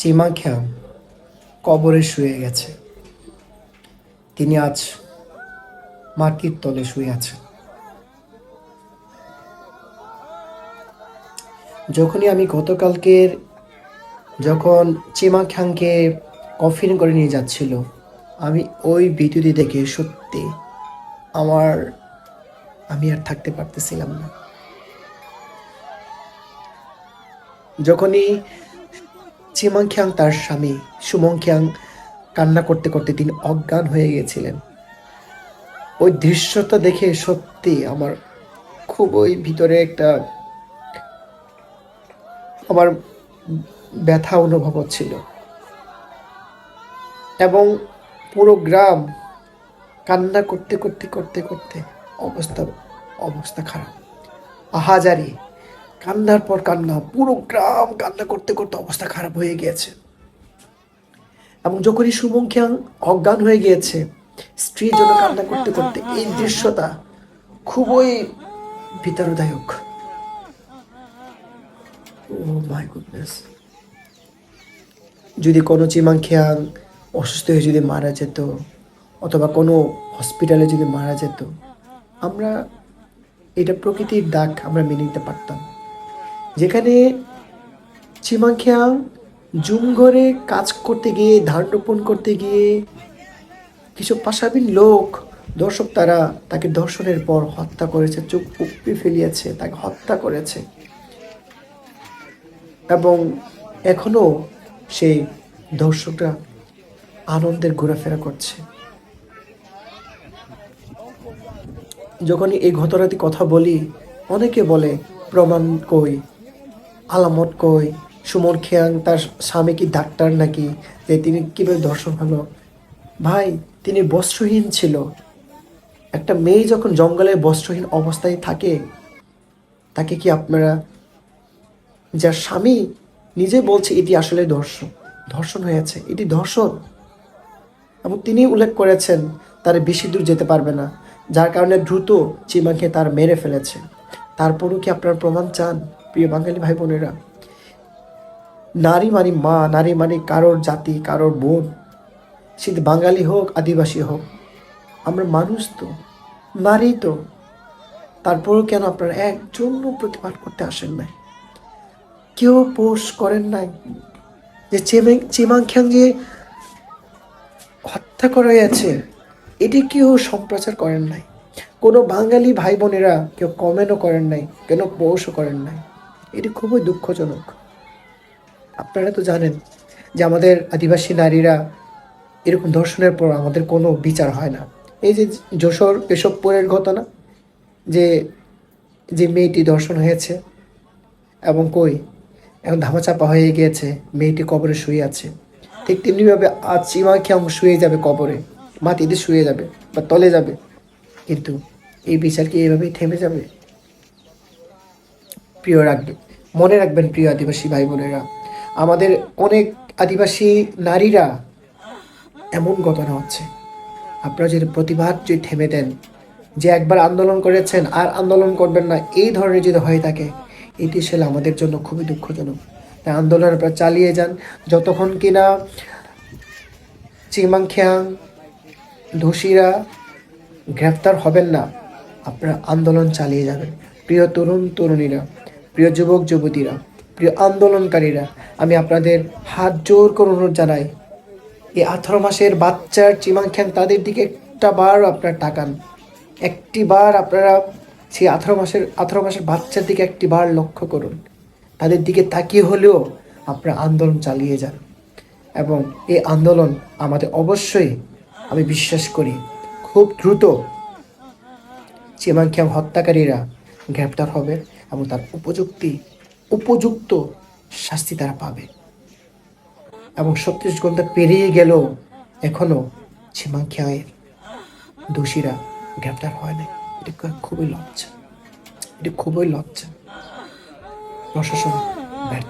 চিমাখ্যাং কবরে শুয়ে গেছে। তিনি আজ মাটির তলে শুয়ে আছেন। যখনই আমি গতকালকের যখন চিমা খাংকে কফিন করে নিয়ে যাচ্ছিল, আমি ওই বিদ্যুতি দেখে সত্যি আমার, আমি আর থাকতে পারতেছিলাম না। যখনই চিমাং খিয়াং তার স্বামী সুমং খিয়াং কান্না করতে করতে তিনি অজ্ঞান হয়ে গিয়েছিলেন। ওই দৃশ্যটা দেখে সত্যি আমার খুবই ভিতরে একটা আমার ব্যথা অনুভব হচ্ছিল। এবং পুরো গ্রাম কান্না করতে করতে করতে করতে অবস্থা অবস্থা খারাপ। আহাজারি কান্নার পর কান্না, পুরো গ্রাম কান্না করতে করতে অবস্থা খারাপ হয়ে গিয়েছে। এবং যখনই সুমং খিয়াং অজ্ঞান হয়ে গিয়েছে, স্ত্রীর জন্য কান্না করতে করতে এই দৃশ্যটা খুবই বিতারদায়ক ও গুডনেস যদি কোনো চিমাং খিয়াং অসুস্থ হয়ে যদি মারা যেত, অথবা কোনো হসপিটালে যদি মারা যেত, আমরা এটা প্রকৃতির দাগ আমরা মেনে নিতে পারতাম। যেখানে চিমাং খিয়াং জুম ঘরে কাজ করতে গিয়ে, ধান রোপণ করতে গিয়ে কিছু পাশাবিন লোক, দর্শক তারা তাকে দর্শনের পর হত্যা করেছে, চোখ উপড়ে ফেলিয়েছে, তাকে হত্যা করেছে। এবং এখনও সেই দর্শকরা আনন্দের ঘোরাফেরা করছে। যখনই এই ঘটনাটি কথা বলি, অনেকে বলে, প্রমাণ কই? আলামত কই? সুমন খেয়াং তার স্বামী কি ডাক্তার নাকি? যে তিনি কীভাবে দর্শন হলো? ভাই, তিনি বস্ত্রহীন ছিল। একটা মেয়ে যখন জঙ্গলে বস্ত্রহীন অবস্থায় থাকে, তাকে কি আপনারা, যার স্বামী নিজে বলছে এটি আসলে ধর্ষণ ধর্ষণ হয়েছে, এটি ধর্ষণ এবং তিনি উল্লেখ করেছেন, তার বেশি দূর যেতে পারবে না, যার কারণে দ্রুত চিমাকে তার মেরে ফেলেছে। তারপরও কি আপনার প্রমাণ চান? প্রিয় বাঙালি ভাই বোনেরা নারী মানে মা, নারী মানে কারোর জাতি, কারোর বোন। সে বাঙালি হোক, আদিবাসী হোক, আমরা মানুষ তো, নারী তো। তারপরও কেন আপনারা একজনও প্রতিবাদ করতে আসেন নাই? কেউ পোষ করেন নাই? যে চেমেং চিমাংখ্যাং যে হত্যা করা গেছে এটি কেউ সম্প্রচার করেন নাই? কোনো বাঙালি ভাই বোনেরা কেউ কমেন্টও করেন নাই, কেন পোষও করেন নাই? এটি খুবই দুঃখজনক। আপনারা তো জানেন যে আমাদের আদিবাসী নারীরা এরকম ধর্ষণের পর আমাদের কোনো বিচার হয় না। এই যে যশোর কেশবপুরের ঘটনা, যে যে মেয়েটি ধর্ষণ হয়েছে এবং কই, এখন ধামাচাপা হয়ে গিয়েছে, মেয়েটি কবরে শুয়ে আছে। ঠিক তেমনিভাবে আজ চিমা খেয়াং শুয়ে যাবে কবরে, মাটিতে শুয়ে যাবে বা তলে যাবে। কিন্তু এই বিচার কি এইভাবেই থেমে যাবে? প্রিয় রাখবে, মনে রাখবেন প্রিয় আদিবাসী ভাই বোনেরা। আমাদের অনেক আদিবাসী নারীরা এমন ঘটনা হচ্ছে। আপনারা যদি প্রতিবাদ যদি থেমে দেন, যে একবার আন্দোলন করেছেন আর আন্দোলন করবেন না, এই ধরনের যদি হয়ে থাকে, এটি আসলে আমাদের জন্য খুবই দুঃখজনক। তাই আন্দোলন আপনারা চালিয়ে যান, যতক্ষণ কিনা চিমাংখ্যাং দোষীরা গ্রেফতার হবেন না, আপনারা আন্দোলন চালিয়ে যাবেন। প্রিয় তরুণ, তরুণীরা প্রিয় যুবক, যুবতীরা, প্রিয় আন্দোলনকারীরা, আমি আপনাদের হাত জোর করে অনুরোধ জানাই, এই আঠারো মাসের বাচ্চার চিমাংখ্যান তাদের দিকে একটা বার আপনার তাকান। একটি বার আপনারা সেই আঠারো মাসের আঠারো মাসের বাচ্চার দিকে একটি বার লক্ষ্য করুন। তাদের দিকে তাকিয়ে হলেও আপনারা আন্দোলন চালিয়ে যান। এবং এই আন্দোলন আমাদের অবশ্যই, আমি বিশ্বাস করি, খুব দ্রুত চিমাংখ্যাং হত্যাকারীরা গ্রেপ্তার হবে। এবং তার উপযুক্তি, উপযুক্ত শাস্তি তারা পাবে। এবং ছত্রিশ ঘণ্টা পেরিয়ে গেল এখনও চিমাংখ্যাংয়ের দোষীরা গ্রেপ্তার হয় নাই। এটা খুবই লজ্জা। এটা খুবই লজ্জা। প্রশাসন ব্যর্থ।